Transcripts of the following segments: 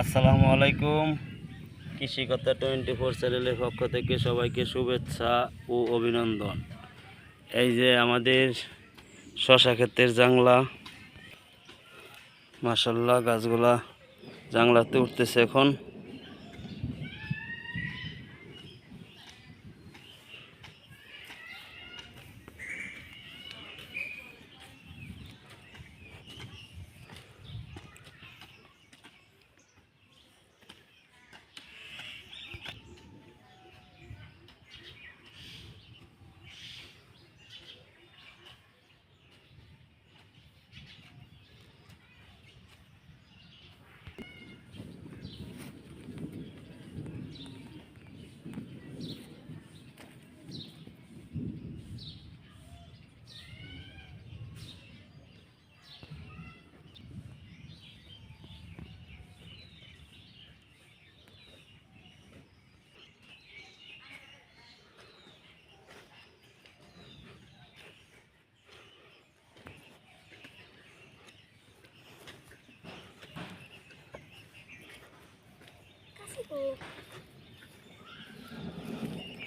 আসসালামু আলাইকুম। কৃষিকতা twenty four চ্যানেলের পক্ষ থেকে সবাইকে শুভেচ্ছা ও অভিনন্দন। এই যে আমাদের শশা ক্ষেতের জাংলা মাসাল্লাহ গাছগুলা জাংলাতে উঠতেছে এখন।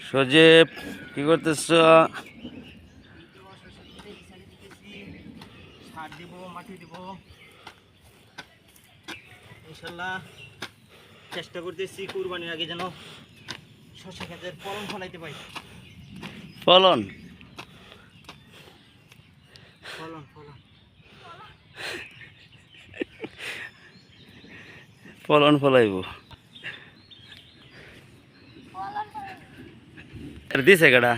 সজীব কি করতেছ? সার দিব মাটি দিব। ইনশাল্লাহ চেষ্টা করতেছি কুরবানির আগে যেন শস্য ক্ষেতের ফলন ফলাইতে পারি। ফলন? ফলন ফলন। ফলন ফলাইব। আর দিছে গেডা